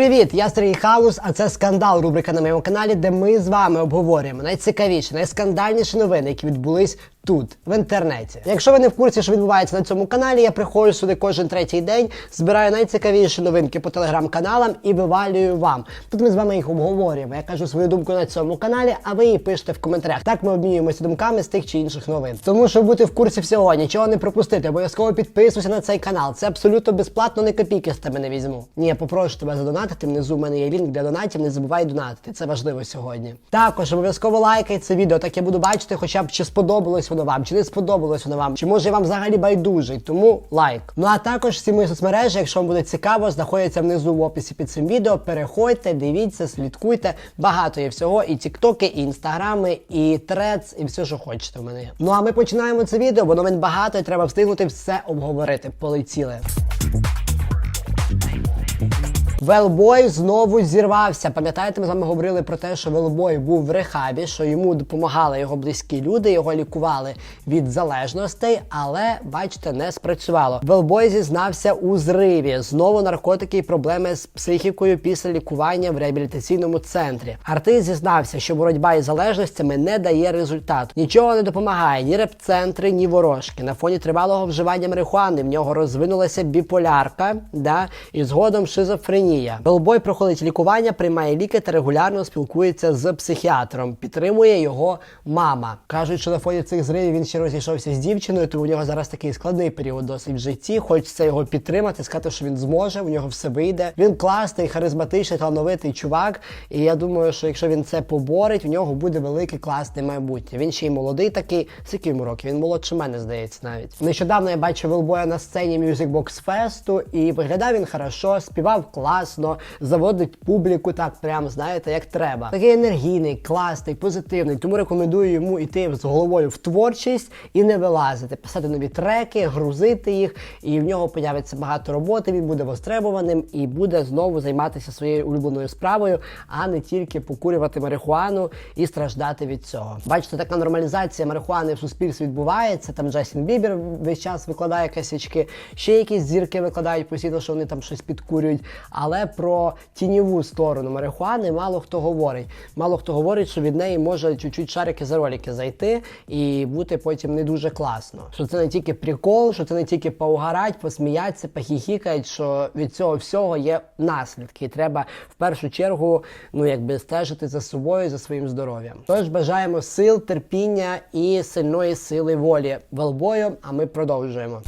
Привіт, я Сергій Халус, а це скандал. Рубрика на моєму каналі, де ми з вами обговорюємо найцікавіші, найскандальніші новини, які відбулись тут, в інтернеті. Якщо ви не в курсі, що відбувається на цьому каналі, я приходжу сюди кожен третій день, збираю найцікавіші новинки по телеграм-каналам і вивалюю вам. Тут ми з вами їх обговорюємо. Я кажу свою думку на цьому каналі, а ви її пишете в коментарях. Так ми обмінюємося думками з тих чи інших новин. Тому щоб бути в курсі всього, нічого не пропустити, обов'язково підписуйся на цей канал. Це абсолютно безплатно, не копійки з тебе не візьму. Ні, я попрошу тебе задонатити. Внизу в мене є лінк для донатів. Не забувай донатити. Це важливо сьогодні. Також обов'язково лайкай це відео. Так я буду бачити, хоча б чи сподобалось воно вам, чи не сподобалось воно вам, чи може вам взагалі байдужий. Тому лайк. Ну а також всі мої соцмережі, якщо вам буде цікаво, знаходяться внизу в описі під цим відео. Переходьте, дивіться, слідкуйте. Багато є всього. І тіктоки, і інстаграми, і трец, і все, що хочете в мене. Ну а ми починаємо це відео, бо новин багато і треба встигнути все обговорити. Полетіли. Велбой знову зірвався. Пам'ятаєте, ми з вами говорили про те, що Велбой був в рехабі, що йому допомагали його близькі люди, його лікували від залежностей, але бачите, не спрацювало. Велбой зізнався у зриві. Знову наркотики і проблеми з психікою після лікування в реабілітаційному центрі. Артист зізнався, що боротьба із залежностями не дає результату. Нічого не допомагає ні реп-центри, ні ворожки. На фоні тривалого вживання марихуани в нього розвинулася біполярка, да, і згодом шизофренія. Велбой проходить лікування, приймає ліки та регулярно спілкується з психіатром. Підтримує його мама. Кажуть, що на фоні цих зривів він ще розійшовся з дівчиною, тому у нього зараз такий складний період досить в житті. Хочеться його підтримати, сказати, що він зможе, у нього все вийде. Він класний, харизматичний, талановитий чувак. І я думаю, що якщо він це поборить, у нього буде велике класне майбутнє. Він ще й молодий такий. Скільки йому років? Він молодше мене, здається, навіть. Нещодавно я бачив Велбоя на сцені Music Box Fest, і виглядав він хорошо, співав класно, заводить публіку так, прям знаєте, як треба. Такий енергійний, класний, позитивний. Тому рекомендую йому йти з головою в творчість і не вилазити, писати нові треки, грузити їх, і в нього появиться багато роботи. Він буде востребованим і буде знову займатися своєю улюбленою справою, а не тільки покурювати марихуану і страждати від цього. Бачите, така нормалізація марихуани в суспільстві відбувається. Там Джастін Бібер весь час викладає косячки, ще якісь зірки викладають постійно, що вони там щось підкурюють. Про тіньову сторону марихуани мало хто говорить. Мало хто говорить, що від неї може чуть-чуть шарики за ролики зайти і бути потім не дуже класно. Що це не тільки прикол, що це не тільки поугарать, посміятися, похіхікають, що від цього всього є наслідки. І треба в першу чергу ну якби стежити за собою, за своїм здоров'ям. Тож бажаємо сил, терпіння і сильної сили волі велбою. А ми продовжуємо.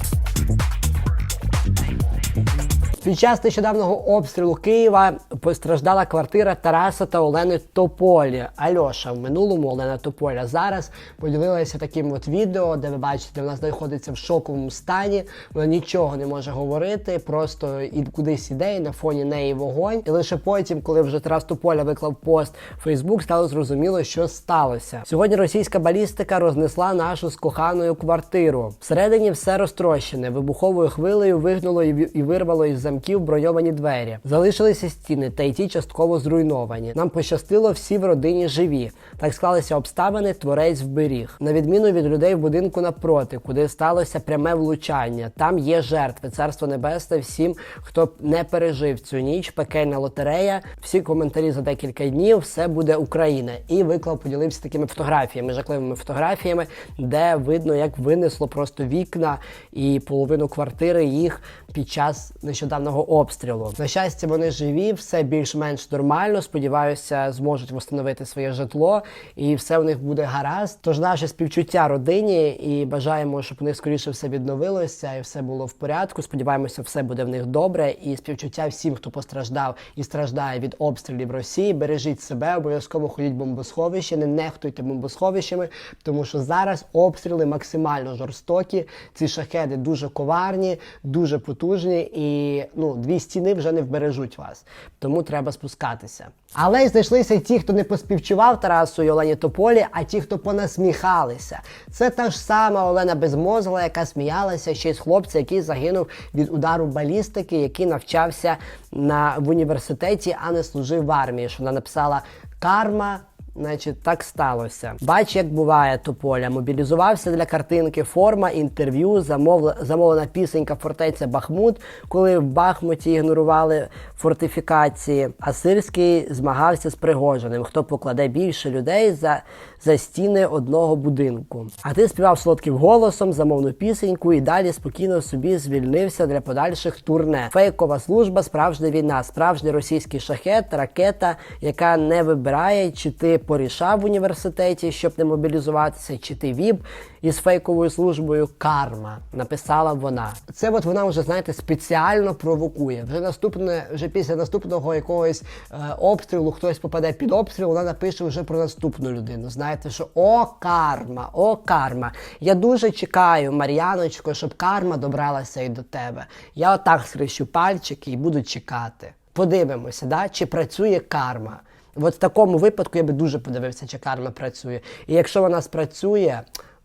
Під час нещодавнього обстрілу Києва постраждала квартира Тараса та Олени Тополі. Альоша в минулому Олена Тополя зараз поділилася таким от відео, де ви бачите, вона знаходиться в шоковому стані. Вона нічого не може говорити, просто і кудись іде, і на фоні неї вогонь. І лише потім, коли вже Тарас Тополя виклав пост в Фейсбук, стало зрозуміло, що сталося. Сьогодні російська балістика рознесла нашу з коханою квартиру. Всередині все розтрощене, вибуховою хвилею вигнуло і, вирвало із замків броньовані двері. Залишилися стіни, та й ті частково зруйновані. Нам пощастило, всі в родині живі. Так склалися обставини, творець вберіг. На відміну від людей в будинку напроти, куди сталося пряме влучання. Там є жертви. Царство небесне всім, хто не пережив цю ніч, пекельна лотерея. Всі коментарі за декілька днів, все буде Україна. І виклав поділився такими фотографіями, жахливими фотографіями, де видно, як винесло просто вікна і половину квартири їх під час нещодавного обстрілу. На щастя, вони живі, все більш-менш нормально. Сподіваюся, зможуть встановити своє житло, і все у них буде гаразд. Тож наше співчуття родині і бажаємо, щоб у них скоріше все відновилося і все було в порядку. Сподіваємося, все буде в них добре. І співчуття всім, хто постраждав і страждає від обстрілів Росії. Бережіть себе, обов'язково ходіть в бомбосховище, не нехтуйте бомбосховищами, тому що зараз обстріли максимально жорстокі. Ці шахеди дуже коварні, дуже потужні, і ну дві стіни вже не вбережуть вас. Тому треба спускатися. Але й знайшлися ті, хто не поспівчував Тарасу і Олені Тополі, а ті, хто понасміхалися. Це та ж сама Олена Безмозгла, яка сміялася ще з хлопця, який загинув від удару балістики, який навчався на в університеті, а не служив в армії. Що вона написала карма Значить, так сталося. Бач, як буває Тополя. Мобілізувався для картинки форма, інтерв'ю, замов... замовлена пісенька фортеця Бахмут, коли в Бахмуті ігнорували фортифікації. А Сирський змагався з Пригожиним, хто покладе більше людей за, за стіни одного будинку. А ти співав солодким голосом, замовну пісеньку і далі спокійно собі звільнився для подальших турне. Фейкова служба, справжня війна, справжній російський шахет, ракета, яка не вибирає, чи ти порішав в університеті, щоб не мобілізуватися, чи ти віп із фейковою службою карма. Написала вона. Це от вона вже знаєте спеціально провокує. Вже наступне, вже після наступного якогось е, обстрілу хтось попаде під обстріл, вона напише вже про наступну людину. Знаєте, що о карма, о карма. Я дуже чекаю, Мар'яночко, щоб карма добралася і до тебе. Я отак схрещу пальчики і буду чекати. Подивимося, да, чи працює карма. От в такому випадку я би дуже подивився, чи карма працює. І якщо вона спрацює,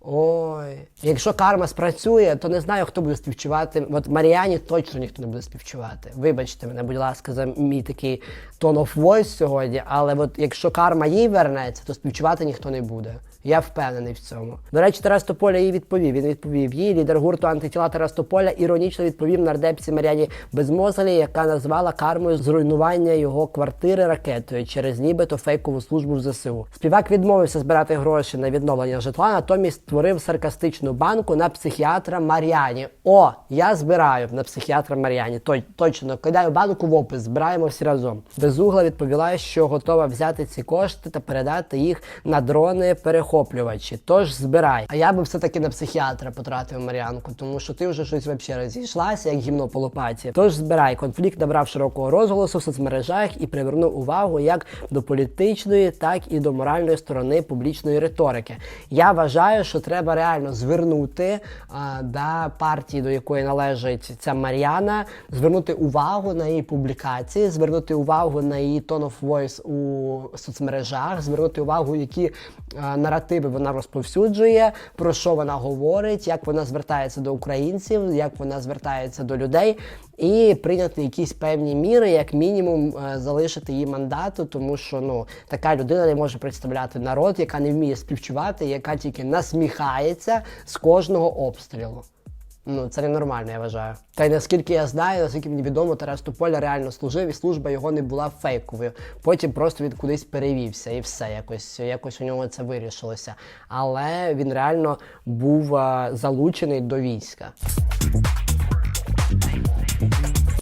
ой, якщо карма спрацює, то не знаю, хто буде співчувати. От Маріані точно ніхто не буде співчувати. Вибачте мене, будь ласка, за мій такий tone of voice сьогодні. Але от якщо карма їй вернеться, то співчувати ніхто не буде. Я впевнений в цьому. До речі, Тарас Тополя їй відповів. Він відповів їй, лідер гурту антитіла Тарас Тополя іронічно відповів нардепці Мар'яні Безмозглі, яка назвала кармою зруйнування його квартири ракетою через нібито фейкову службу в ЗСУ. Співак відмовився збирати гроші на відновлення житла, натомість створив саркастичну банку на психіатра Мар'яні. О, я збираю на психіатра Мар'яні. Той точно кидаю банку в опис, збираємо всі разом. Безугла відповіла, що готова взяти ці кошти та передати їх на дрони перехоплювачі. Тож збирай. А я би все-таки на психіатра потратив Мар'янку, тому що ти вже щось взагалі розійшлася, як гімно по лопаті. Тож збирай. Конфлікт набрав широкого розголосу в соцмережах і привернув увагу як до політичної, так і до моральної сторони публічної риторики. Я вважаю, що треба реально звернути а, да, партії, до якої належить ця Мар'яна, звернути увагу на її публікації, звернути увагу на її tone of voice у соцмережах, звернути увагу, які а, наративи вона розповсюджує, про що вона говорить, як вона звертається до українців, як вона звертається до людей, і прийняти якісь певні міри, як мінімум е, залишити її мандату, тому що ну така людина не може представляти народ, яка не вміє співчувати, яка тільки насміхається з кожного обстрілу. Ну, це ненормально, я вважаю. Та й наскільки я знаю, наскільки мені відомо, Тарас Тополя реально служив, і служба його не була фейковою. Потім просто він кудись перевівся, і все, якось якось у нього це вирішилося. Але він реально був а, залучений до війська.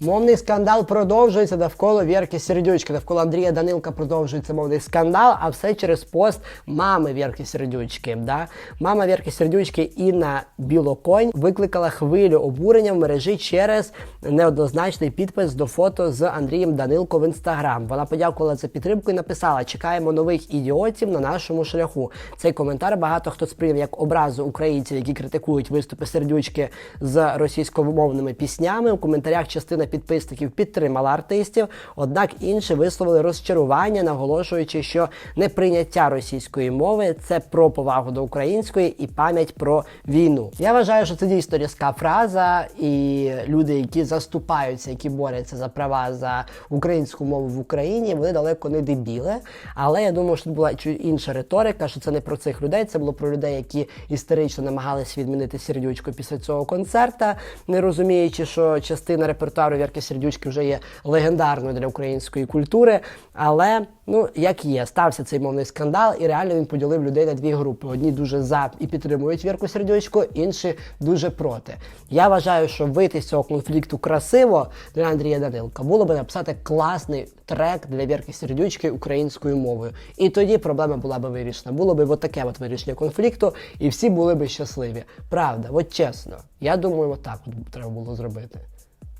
Мовний скандал продовжується навколо Вірки Сердючки. Навколо Андрія Данилка продовжується мовний скандал, а все через пост мами Вірки Сердючки. Да? Мама Вірки Сердючки Інна Білоконь викликала хвилю обурення в мережі через неоднозначний підпис до фото з Андрієм Данилко в інстаграм. Вона подякувала за підтримку і написала: Чекаємо нових ідіотів на нашому шляху. Цей коментар багато хто сприйняв як образу українців, які критикують виступи сердючки з російськомовними піснями. У коментарях частина підписників підтримала артистів, однак інші висловили розчарування, наголошуючи, що неприйняття російської мови це про повагу до української і пам'ять про війну. Я вважаю, що це дійсно різка фраза, і люди, які заступаються, які борються за права за українську мову в Україні, вони далеко не дебіли. Але я думаю, що тут була інша риторика, що це не про цих людей, це було про людей, які історично намагалися відмінити сердючку після цього концерта, не розуміючи, що частина репертуару Вірки Сердючки вже є легендарною для української культури. Але ну як є, стався цей мовний скандал, і реально він поділив людей на дві групи: одні дуже за і підтримують Вірку Сердючку, інші дуже проти. Я вважаю, що вийти з цього конфлікту красиво для Андрія Данилка було би написати класний трек для Вірки Сердючки українською мовою. І тоді проблема була би вирішена. Було би от таке от вирішення конфлікту, і всі були би щасливі. Правда, от чесно. Я думаю, от так от треба було зробити.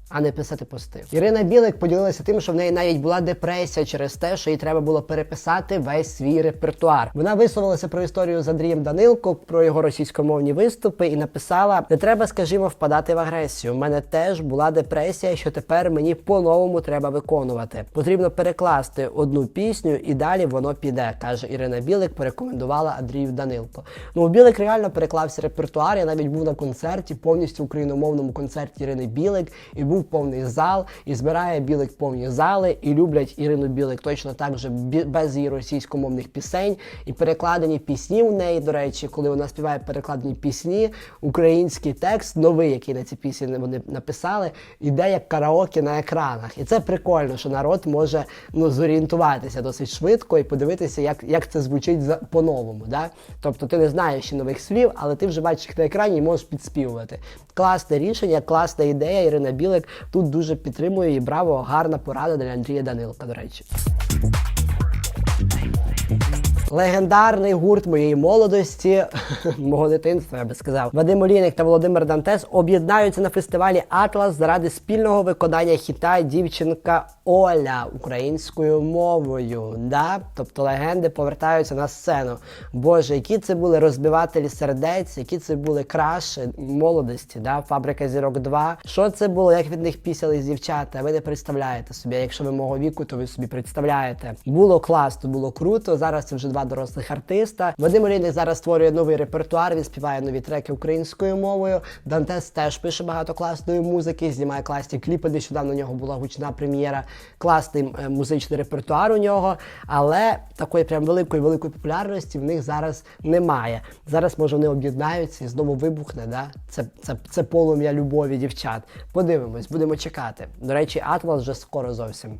А не писати пости. Ірина Білик поділилася тим, що в неї навіть була депресія через те, що їй треба було переписати весь свій репертуар. Вона висловилася про історію з Андрієм Данилко, про його російськомовні виступи і написала: не треба, скажімо, впадати в агресію. У мене теж була депресія, що тепер мені по-новому треба виконувати. Потрібно перекласти одну пісню, і далі воно піде, каже Ірина Білик. Порекомендувала Андрію Данилко. Ну у Білик реально переклався репертуар. Я навіть був на концерті, повністю україномовному концерті Ірини Білик, і був був повний зал, і збирає білик повні зали, і люблять Ірину Білик точно так же без її російськомовних пісень. І перекладені пісні у неї, до речі, коли вона співає перекладені пісні, український текст, новий, який на ці пісні вони написали, іде як караоке на екранах. І це прикольно, що народ може ну, зорієнтуватися досить швидко і подивитися, як, як це звучить по-новому. Да? Тобто ти не знаєш ще нових слів, але ти вже бачиш їх на екрані і можеш підспівувати. Класне рішення, класна ідея. Ірина Білик тут дуже підтримує і браво, гарна порада для Андрія Данилка, до речі. Легендарний гурт моєї молодості, мого дитинства, я би сказав. Вадим Олійник та Володимир Дантес об'єднаються на фестивалі Атлас заради спільного виконання хіта дівчинка Оля українською мовою. Да? Тобто легенди повертаються на сцену. Боже, які це були розбивателі сердець, які це були краші молодості, да? Фабрика зірок 2. Що це було, як від них пісялись дівчата? Ви не представляєте собі. Якщо ви мого віку, то ви собі представляєте. Було класно, було круто. Зараз це вже два дорослих артиста. Вадим Олійник зараз створює новий репертуар. Він співає нові треки українською мовою. Дантес теж пише багато класної музики, знімає класні кліпи. Нещодавно у нього була гучна прем'єра. Класний е, музичний репертуар у нього, але такої прям великої великої популярності в них зараз немає. Зараз може вони об'єднаються і знову вибухне. Да? Це, це, це полум'я любові дівчат. Подивимось, будемо чекати. До речі, Атлас вже скоро зовсім.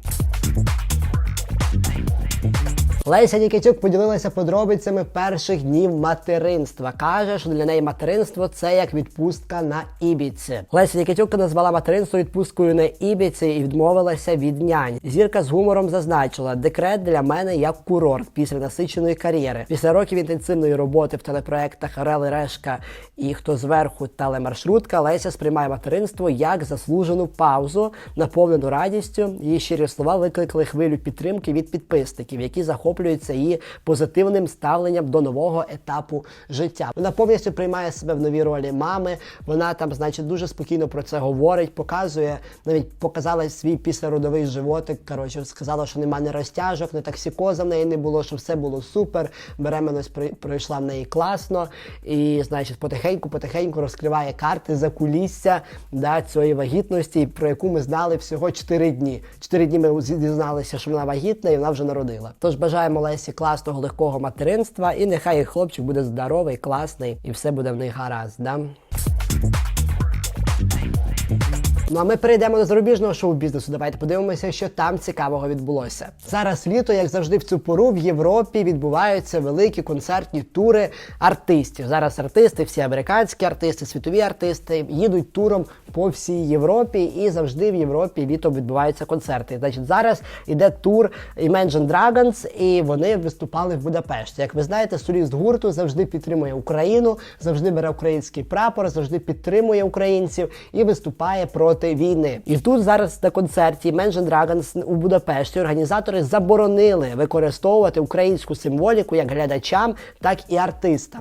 Леся Нікітюк поділилася подробицями перших днів материнства. Каже, що для неї материнство це як відпустка на Ібіці. Леся Нікітюк назвала материнство відпусткою на Ібіці і відмовилася від нянь. Зірка з гумором зазначила, декрет для мене як курорт після насиченої кар'єри. Після років інтенсивної роботи в телепроектах Орел і Решка і хто зверху телемаршрутка Леся сприймає материнство як заслужену паузу, наповнену радістю. Її щирі слова викликали хвилю підтримки від підписників, які захоплюються її позитивним ставленням до нового етапу життя. Вона повністю приймає себе в новій ролі мами. Вона там, значить, дуже спокійно про це говорить, показує, навіть показала свій післяродовий животик. Коротше, сказала, що нема не розтяжок, не токсикоза в неї не було, що все було супер. Беременність пройшла в неї класно. І, значить, потихеньку, потихеньку розкриває карти за кулісся да, цієї вагітності, про яку ми знали всього 4 дні. 4 дні ми дізналися, що вона вагітна і вона вже народила. Тож бажаємо Лесі класного легкого материнства, і нехай їх хлопчик буде здоровий, класний, і все буде в них гаразд. Да? Ну а ми перейдемо до зарубіжного шоу-бізнесу. Давайте подивимося, що там цікавого відбулося. Зараз літо, як завжди, в цю пору в Європі відбуваються великі концертні тури артистів. Зараз артисти, всі американські артисти, світові артисти їдуть туром по всій Європі, і завжди в Європі літом відбуваються концерти. Значить, зараз іде тур Imagine Dragons, і вони виступали в Будапешті. Як ви знаєте, соліст гурту завжди підтримує Україну, завжди бере український прапор, завжди підтримує українців і виступає проти війни. І тут зараз на концерті Imagine Dragons у Будапешті організатори заборонили використовувати українську символіку як глядачам, так і артистам.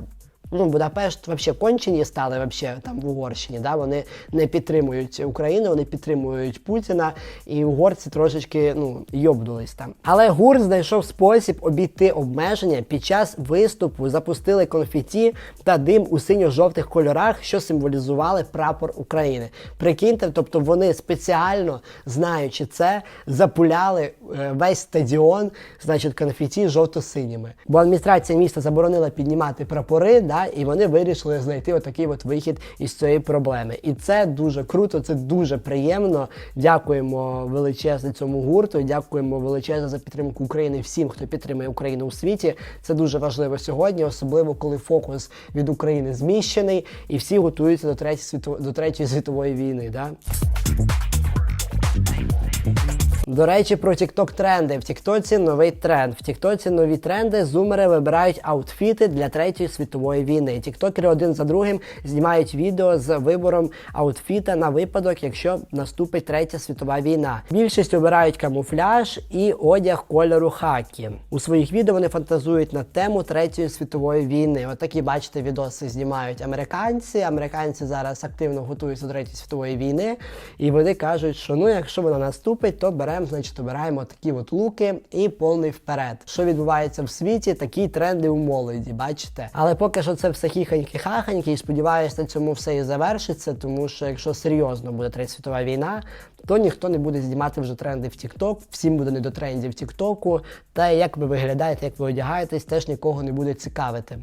Ну, Будапешт вообще кончені стали вообще там в Угорщині. Да? Вони не підтримують Україну, вони підтримують Путіна, і угорці трошечки ну, йобнулись там. Але гурт знайшов спосіб обійти обмеження. Під час виступу запустили конфеті та дим у синьо-жовтих кольорах, що символізували прапор України. Прикиньте, тобто вони спеціально, знаючи це, запуляли е, весь стадіон, значить, конфеті жовто-синіми. Бо адміністрація міста заборонила піднімати прапори, да, і вони вирішили знайти отакий от вихід із цієї проблеми. І це дуже круто, це дуже приємно. Дякуємо величезно цьому гурту. Дякуємо величезно за підтримку України всім, хто підтримує Україну у світі. Це дуже важливо сьогодні, особливо коли фокус від України зміщений і всі готуються до третьої світової до третьої світової війни. Да? До речі, про TikTok тренди. В Тіктоці новий тренд. В Тіктоці нові тренди. Зумери вибирають аутфіти для третьої світової війни. Тіктокери один за другим знімають відео з вибором аутфіта на випадок, якщо наступить третя світова війна. Більшість обирають камуфляж і одяг кольору хакі. У своїх відео вони фантазують на тему третьої світової війни. Отакі, бачите, відоси знімають американці. Американці зараз активно готуються до третьої світової війни, і вони кажуть, що ну, якщо вона наступить, то беремо беремо, значить, обираємо такі от луки і повний вперед. Що відбувається в світі, такі тренди у молоді, бачите? Але поки що це все хіханьки-хаханьки, і сподіваюся, на цьому все і завершиться, тому що якщо серйозно буде Третя світова війна, то ніхто не буде знімати вже тренди в TikTok, всім буде не до трендів TikTok, та як ви виглядаєте, як ви одягаєтесь, теж нікого не буде цікавити.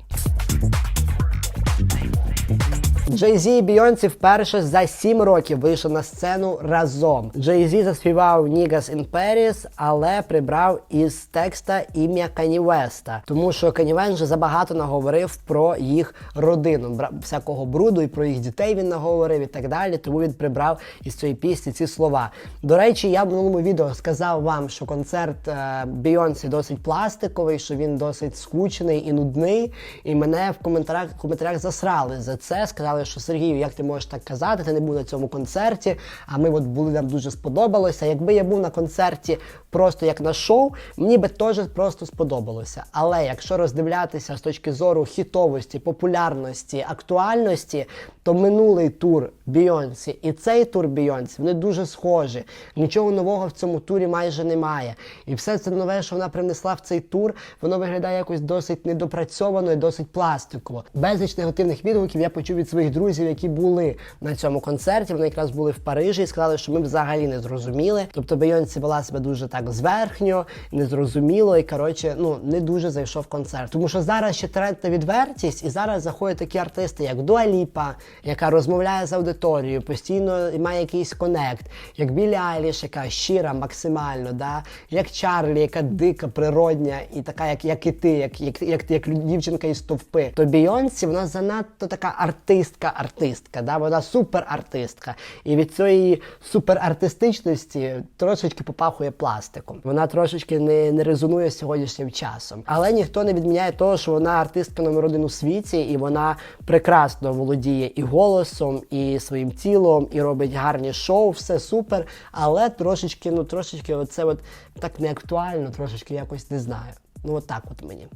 Джей Зі і Бійонсі вперше за 7 років вийшов на сцену разом. Джей Зі заспівав Niggas in Paris, але прибрав із текста ім'я Кані Веста, тому що Кані Вест вже забагато наговорив про їх родину, всякого бруду і про їх дітей він наговорив і так далі. Тому він прибрав із цієї пісні ці слова. До речі, я в минулому відео сказав вам, що концерт е, досить пластиковий, що він досить скучений і нудний. І мене в коментарях в коментарях засрали за це. Сказали, що Сергію, як ти можеш так казати? Ти не був на цьому концерті. А ми от були нам дуже сподобалося. Якби я був на концерті просто як на шоу, мені би теж просто сподобалося. Але якщо роздивлятися з точки зору хітовості, популярності, актуальності, то минулий тур Бійонсі і цей тур Бійонсі вони дуже схожі. Нічого нового в цьому турі майже немає. І все це нове, що вона принесла в цей тур, воно виглядає якось досить недопрацьовано і досить пластиково. Безліч негативних відгуків я почув від своїх друзів, які були на цьому концерті. Вони якраз були в Парижі і сказали, що ми взагалі не зрозуміли. Тобто Бейонсі вела себе дуже так зверхньо, незрозуміло і коротше, ну не дуже зайшов концерт. Тому що зараз ще тренд на відвертість, і зараз заходять такі артисти, як Дуа Ліпа, яка розмовляє з аудиторією, постійно має якийсь конект, як Білі Айліш, яка щира максимально, да? як Чарлі, яка дика, природня, і така, як, як і ти, як, як, як, як дівчинка із товпи. То Бійонсі вона занадто така артистка-артистка, да? вона суперартистка. І від цієї суперартистичності трошечки попахує пластиком. Вона трошечки не, не резонує сьогоднішнім часом. Але ніхто не відміняє того, що вона артистка номер один у світі, і вона прекрасно володіє і голосом, і своїм тілом, і робить гарні шоу, все супер. Але трошечки, ну трошечки, оце от так не актуально, трошечки якось не знаю. Ну, от от мені.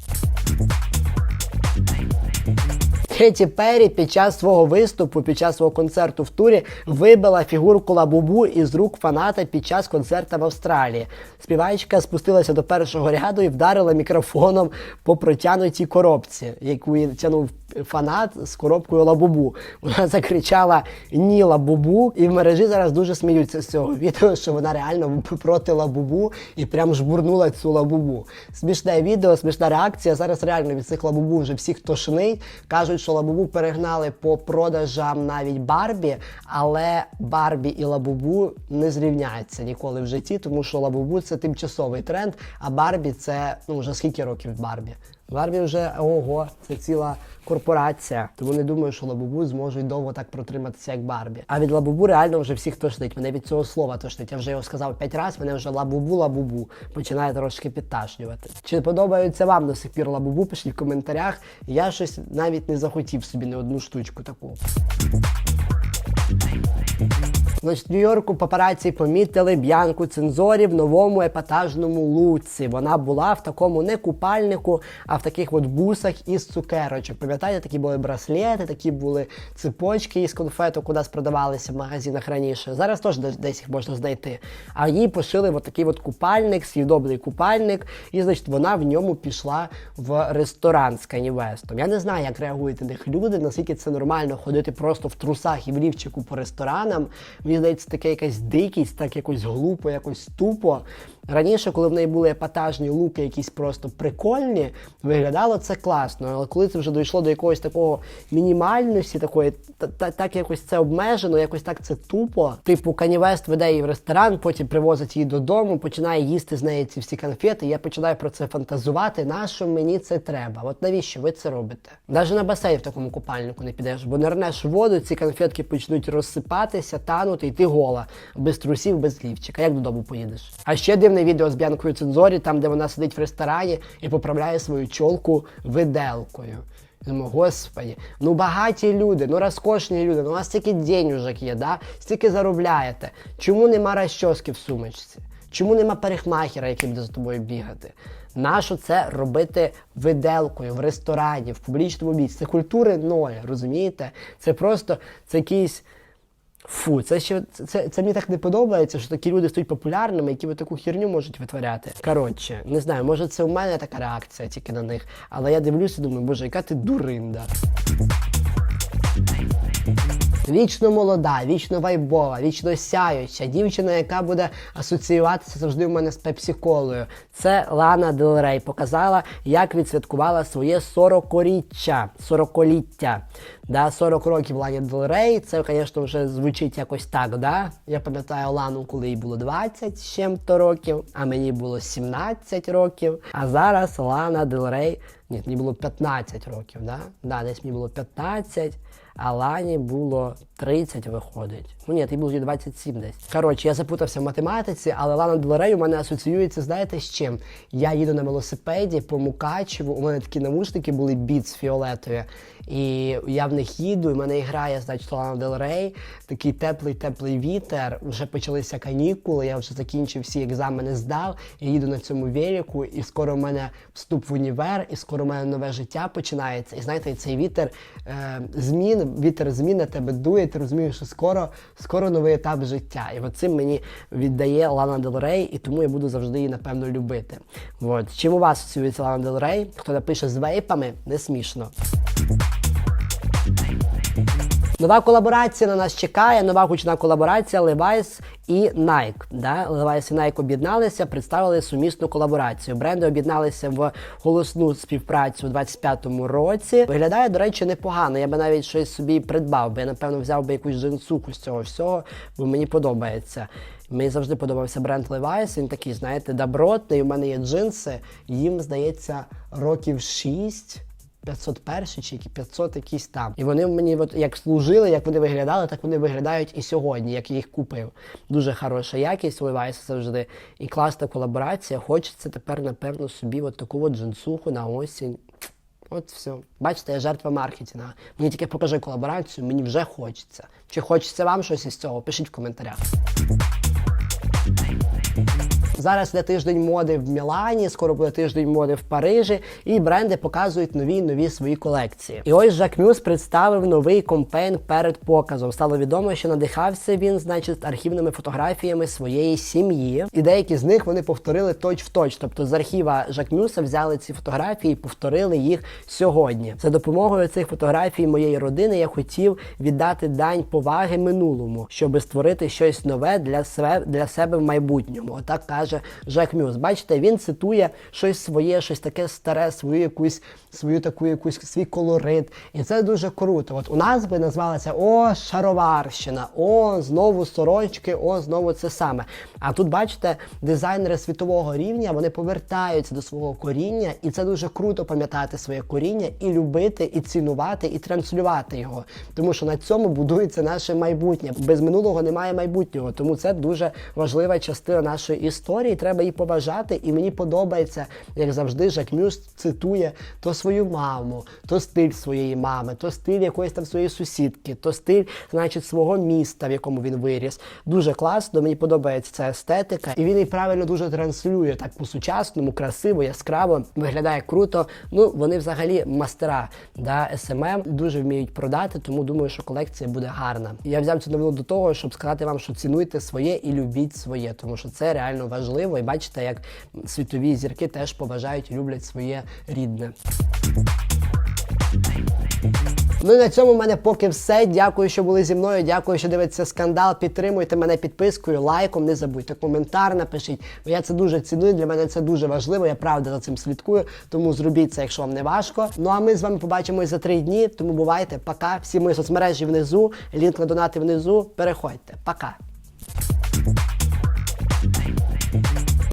Кеті Перрі під час свого виступу, під час свого концерту в турі вибила фігурку лабубу із рук фаната під час концерту в Австралії. Співачка спустилася до першого ряду і вдарила мікрофоном по протянутій коробці, яку тянув фанат з коробкою лабубу. Вона закричала Ні, лабубу. І в мережі зараз дуже сміються з цього відео, що вона реально проти лабубу і прям жбурнула цю лабубу. Смішне відео, смішна реакція. Зараз реально від цих лабубу вже всіх тошнить. Кажуть, що лабубу перегнали по продажам навіть Барбі, але Барбі і лабубу не зрівняються ніколи в житті, тому що лабубу це тимчасовий тренд, а Барбі це ну вже скільки років Барбі? Барбі вже ого, це ціла корпорація. Тому не думаю, що лабубу зможуть довго так протриматися, як Барбі. А від лабубу реально вже всіх тошнить. Мене від цього слова тошнить. Я вже його сказав п'ять разів, мене вже лабубу, лабубу починає трошки підташнювати. Чи подобається вам до сих пір лабубу? Пишіть в коментарях. Я щось навіть не захотів собі не одну штучку таку. В Нью-Йорку папараці помітили Б'янку Цензорі в новому епатажному луці. Вона була в такому не купальнику, а в таких от бусах із цукерочок. Пам'ятаєте, такі були браслети, такі були цепочки із конфету, куди продавалися в магазинах раніше. Зараз теж десь- їх можна знайти. А їй пошили от такий от купальник, свідобний купальник, і значить вона в ньому пішла в ресторан з Кані Вестом. Я не знаю, як реагують на них люди, наскільки це нормально ходити просто в трусах і в лівчику по ресторанам. Здається, таке якась дикість, так якось глупо, якось тупо. Раніше, коли в неї були епатажні луки, якісь просто прикольні, виглядало це класно. Але коли це вже дійшло до якогось такого мінімальності, такої, та- та- так якось це обмежено, якось так це тупо. Типу, Канівест веде її в ресторан, потім привозить її додому, починає їсти з неї ці всі конфети. Я починаю про це фантазувати. Нащо мені це треба? От навіщо ви це робите? Навіть на басейн в такому купальнику не підеш, бо нирнеш в воду, ці конфетки почнуть розсипатися, танути, і ти гола, без трусів, без лівчика. Як додому поїдеш? А ще дивне відео з Б'янкою Цензорі, там, де вона сидить в ресторані і поправляє свою чолку виделкою. Думаю, господи, ну багаті люди, ну розкошні люди, ну у вас стільки денюжок є, да? стільки заробляєте. Чому нема розчоски в сумочці? Чому нема парикмахера, який буде за тобою бігати? Нащо це робити виделкою в ресторані, в публічному місці? Це культури ноль, розумієте? Це просто це якийсь Фу, це ще це, це, мені так не подобається, що такі люди стають популярними, які таку херню можуть витворяти. Коротше, не знаю, може це у мене така реакція тільки на них, але я дивлюся і думаю, боже, яка ти дуринда. Вічно молода, вічно вайбова, вічно сяюча, дівчина, яка буде асоціюватися завжди в мене з пепсі-колою. Це Лана Дел Рей показала, як відсвяткувала своє 40-річчя. 40-ліття. Да, 40 років Лані Дел Рей. Це, звісно, вже звучить якось так. Да? Я пам'ятаю Лану, коли їй було 20 з чим-то років, а мені було 17 років. А зараз Лана Дел Рей, ні, мені було 15 років, да? Да, десь мені було 15 а Лані було 30 виходить. Ну ні, ти було їй 27 десь. Коротше, я запутався в математиці, але Лана Деларей у мене асоціюється, знаєте, з чим? Я їду на велосипеді по Мукачеву, у мене такі навушники були біц фіолетові. І я в них їду, і мене грає, значить, Лана Дел Рей, такий теплий-теплий вітер. Вже почалися канікули, я вже закінчив всі екзамени, здав. Я їду на цьому велику, і скоро в мене вступ в універ, і скоро в мене нове життя починається. І знаєте, цей вітер е, змін, вітер змін на тебе дує, ти розумієш, що скоро, скоро новий етап життя. І от цим мені віддає Лана Дел Рей, і тому я буду завжди її, напевно, любити. От. Чим у вас асоціюється Лана Дел Рей? Хто напише з вейпами, не смішно. Нова колаборація на нас чекає. Нова гучна колаборація Levi's і Nike. Да? Levi's і Nike об'єдналися, представили сумісну колаборацію. Бренди об'єдналися в голосну співпрацю у 25-му році. Виглядає, до речі, непогано. Я би навіть щось собі придбав, би я напевно взяв би якусь джинсуху з цього всього, бо мені подобається. Мені завжди подобався бренд Levi's, Він такий, знаєте, добротний. У мене є джинси. Їм здається років 6. 501 чи які 500 якісь там. І вони мені от як служили, як вони виглядали, так вони виглядають і сьогодні, як я їх купив. Дуже хороша якість Levi's завжди. І класна колаборація. Хочеться тепер, напевно, собі от таку от джинсуху на осінь. От все. Бачите, я жертва маркетинга. Мені тільки покажи колаборацію, мені вже хочеться. Чи хочеться вам щось із цього? Пишіть в коментарях. Зараз йде тиждень моди в Мілані, скоро буде тиждень моди в Парижі, і бренди показують нові нові свої колекції. І ось Жак Мюс представив новий компейн перед показом. Стало відомо, що надихався він, значить, архівними фотографіями своєї сім'ї, і деякі з них вони повторили точ в точ. Тобто з архіва Жак Мюса взяли ці фотографії і повторили їх сьогодні. За допомогою цих фотографій моєї родини я хотів віддати дань поваги минулому, щоб створити щось нове для себе для себе в майбутньому. Отак каже Жак Мюс. Бачите, він цитує щось своє, щось таке старе, свою якусь свою таку якусь свій колорит. І це дуже круто. От у нас би назвалося О, шароварщина, о, знову сорочки, о, знову це саме. А тут, бачите, дизайнери світового рівня вони повертаються до свого коріння, і це дуже круто пам'ятати своє коріння і любити, і цінувати, і транслювати його. Тому що на цьому будується наше майбутнє. Без минулого немає майбутнього. Тому це дуже важлива частина нашої історії. Треба її поважати. І мені подобається, як завжди, Жак Мюс цитує то свою маму, то стиль своєї мами, то стиль якоїсь там своєї сусідки, то стиль, значить, свого міста, в якому він виріс. Дуже класно, мені подобається ця естетика, і він її правильно дуже транслює так по-сучасному, красиво, яскраво, виглядає круто. Ну, вони взагалі мастера да, SMM, дуже вміють продати, тому думаю, що колекція буде гарна. Я взяв цю новину до того, щоб сказати вам, що цінуйте своє і любіть своє, тому що це реально важливо. І бачите, як світові зірки теж поважають і люблять своє рідне. Ну і на цьому в мене поки все. Дякую, що були зі мною. Дякую, що дивитеся скандал. Підтримуйте мене підпискою, лайком. Не забудьте коментар напишіть. Бо я це дуже ціную. Для мене це дуже важливо. Я правда за цим слідкую. Тому зробіть це, якщо вам не важко. Ну а ми з вами побачимось за три дні. Тому бувайте, пока. Всі мої соцмережі внизу. Лінк на донати внизу. Переходьте. Пока.